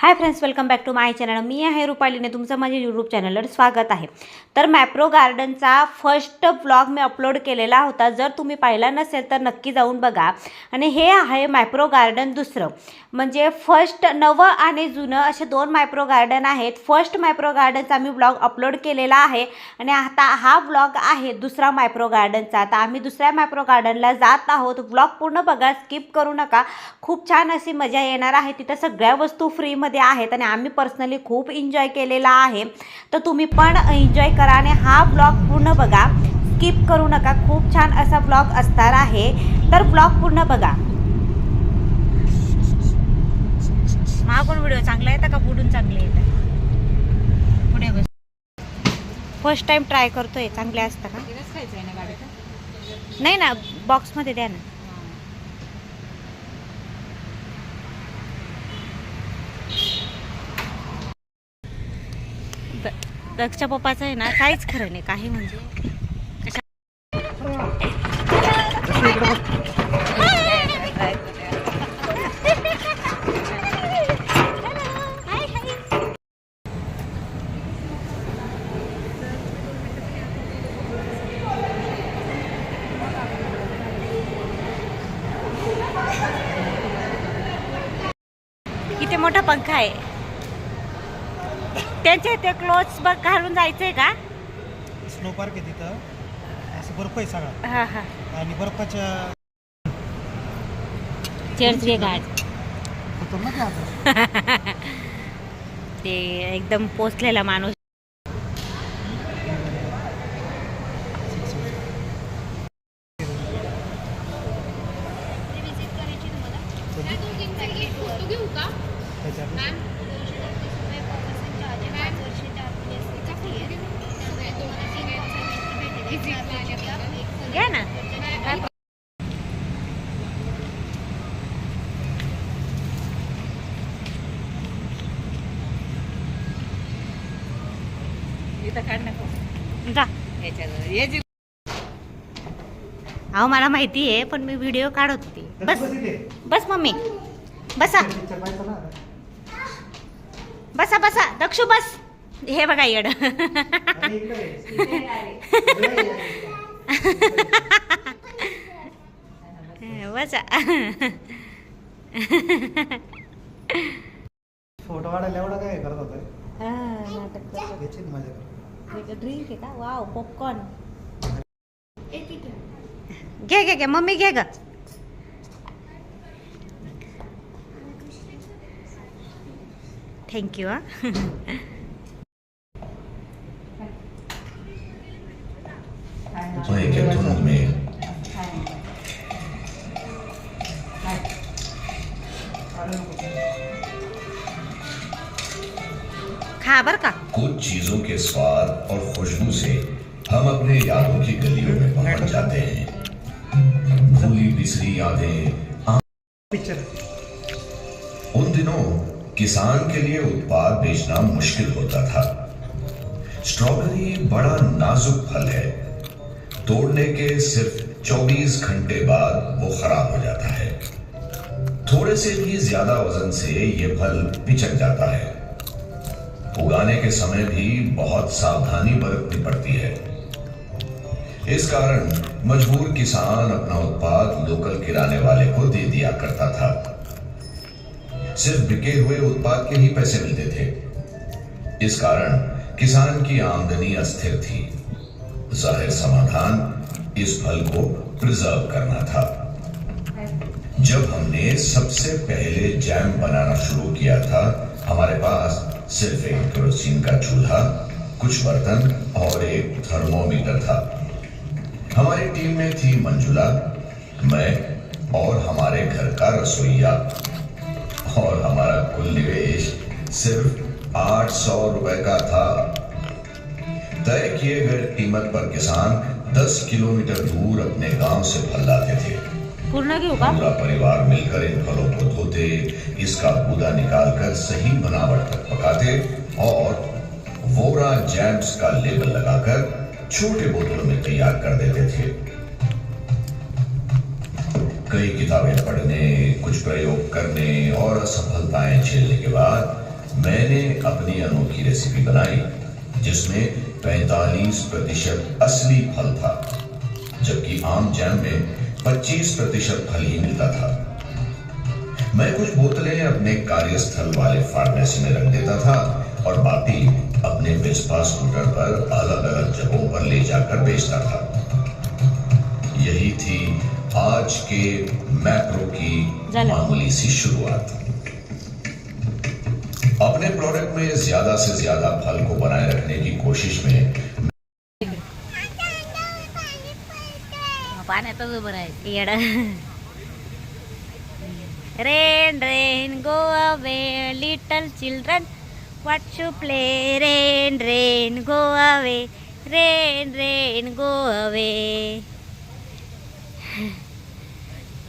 Hi friends welcome back to my channel मी आहे रुपालीने तुमचं माझ्या यूट्यूब चॅनलवर स्वागत आहे. तर मॅप्रो गार्डनचा फर्स्ट ब्लॉग मी अपलोड केलेला होता. जर तुम्ही पाहिला नसेल तर नक्की जाऊन बघा. आणि हे आहे मॅप्रो गार्डन दुसरं. म्हणजे फर्स्ट नवं आणि जुनं असे दोन मॅप्रो गार्डन आहेत. फर्स्ट मॅप्रो गार्डनचा मी ब्लॉग अपलोड केलेला आहे. आणि आता हा ब्लॉग आहे दुसरा मॅप्रो गार्डनचा आता आम्ही दुसऱ्या मॅप्रो गार्डनला जात आहोत. ब्लॉग पूर्ण बघा स्किप करू नका. खूप छान अशी मजा येणार आहे. तिथं सगळ्या वस्तू फ्रीमध्ये आहेत आणि आम्ही पर्सनली खूप एन्जॉय केलेला आहे. तर तुम्ही पण एन्जॉय करा आणि हा ब्लॉग पूर्ण बघा. स्किप करू नका. खूप छान असा ब्लॉग असणार आहे. तर ब्लॉग पूर्ण बघा. मागून व्हिडिओ चांगला येतं का? पुढून चांगले येतं? पुढे बस. फर्स्ट टाइम ट्राय करतोय. चांगले असतं का? नाही ना बॉक्समध्ये द्या ना. दक्षच्या पप्पाचं आहे ना काहीच खरं नाही काही म्हणजे. मोठा पंखा आहे. त्यांचे ते क्लोथ्स बघ घालून जायचंय का? स्नो पार्क आहे तिथं. असं बर्फ आहे सगळा. हा हा. आणि बर्फाच्या चर्च घे गाड खतरनाक आहे आता. ते एकदम पोचलेला माणूस. त्याच्यात? घ्या ना. जा. अहो मला माहिती आहे पण मी व्हिडिओ काढत होती. बस बस. मम्मी. बसा. बसा बसा. दक्षू बस. हे बघा येड. बसा. फोटो काढायला एवढा काय करत होता? ड्रिंक आहे का? वाव पॉपकॉर्न घे घे घे. मम्मी घे ग. थँक्यू हा. खा बर का। कुछ चीज़ों के स्वाद और खुशबू से हम अपने यादों की गलियों में पहुँच जाते हैं। भूली बिसरी यादें उन दिनों किसान के लिए उत्पाद बेचना मुश्किल होता था। स्ट्रॉबेरी बड़ा नाजुक फल है। तोड़ने के सिर्फ़ 24 घंटे बाद वो खराब हो जाता है। थोड़े से भी ज़्यादा वज़न से ये फल पिचक जाता है। उगाने के समय भी बहुत सावधानी बरतनी पड़ती है। इस कारण मजबूर किसान अपना उत्पाद लोकल किराने वाले को दे दिया करता था। सिर्फ़ बिके हुए उत्पाद के ही पैसे मिलते थे। इस कारण किसान की आमदनी अस्थिर थी। ज़ाहिर समाधान इस फल को प्रिजर्व करना था। जब हमने सबसे पहले जैम बनाना शुरू किया था, हमारे पास सिर्फ़ एक केरोसिन का चूल्हा, कुछ बर्तन और एक थर्मोमीटर था। हमारी टीम में थी मंजुला, मैं और हमारे घर का रसोईया। और हमारा कुल निवेश सिर्फ़ आठ सौ रुपए का था। तय किए गए कीमत पर किसान 10 किलोमीटर दूर अपने गाँव से फल लाते थे। पूर्ण घेऊ का पूरा परिवार मिलकर इन फलों को धोते, इसका गूदा निकालकर सही बनावट तक पकाते और वोरा जैम्स का लेबल लगाकर छोटे बोतलों में तैयार कर देते थे। कई किताबें पढ़ने, कुछ प्रयोग करने और असफलताएँ झेलने के बाद मैंने अपनी अनोखी रेसिपी बनाई, जिसमें 45 प्रतिशत असली फल था, जबकि आम जैम में 25 प्रतिशत फल ही मिलता था। मैं कुछ बोतलें अपने कार्यस्थल वाले फार्मेसी में रख देता था और बाकी अपने वेस्पा स्कूटर पर अलग अलग जगहों पर ले जाकर बेचता था। यही थी आज के मैप्रो की मामूली सी शुरुआत। अपने प्रोडक्ट में ज़्यादा से ज़्यादा फल को बनाए रखने की कोशिश में पाण्यातच उभं राहायचं. येड. Rain rain go away little children what shoe play rain rain go away rain rain go away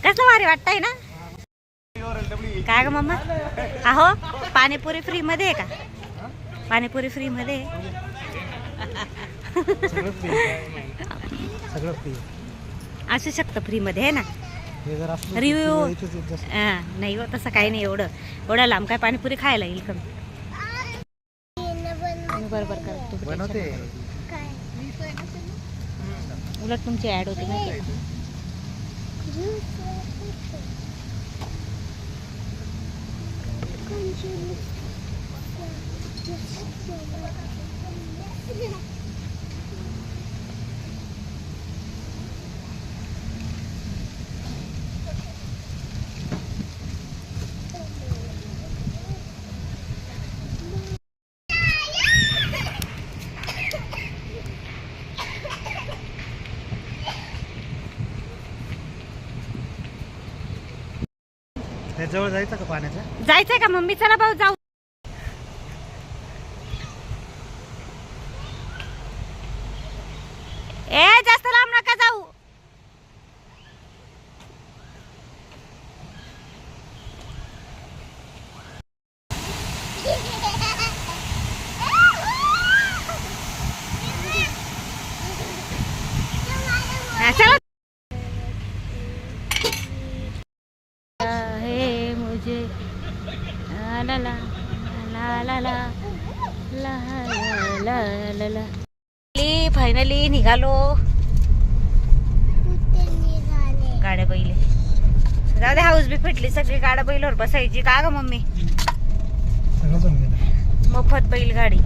कसं भारी वाटतंय ना? काय ग मम्मा? अहो पाणीपुरी फ्री मध्ये आहे का? पाणीपुरी फ्री. मध्ये सगळं फ्री. असू शकतं फ्री मध्ये आहे ना? हे जास्त. हा, नाही हो तसं काही नाही एवढं. एवढं लांब काय पाणीपुरी खायला येईल कमी बरोबर बनवते. उलट तुमची ऍड होती का? त्या जवळ जायचं का पाण्याचं? जायचंय का मम्मी चला भाऊ जाऊ. ए जा लांब नका जाऊ हा, चला है मुझे ला ला ला ला ला ला ला ला ला ला फायनली निघालो? गाड्या बैले. जाऊ दे हाऊस बी फिटली सगळी गाड्या बैलवर बसायची. का ग मम्मी? मोफत बैलगाडी.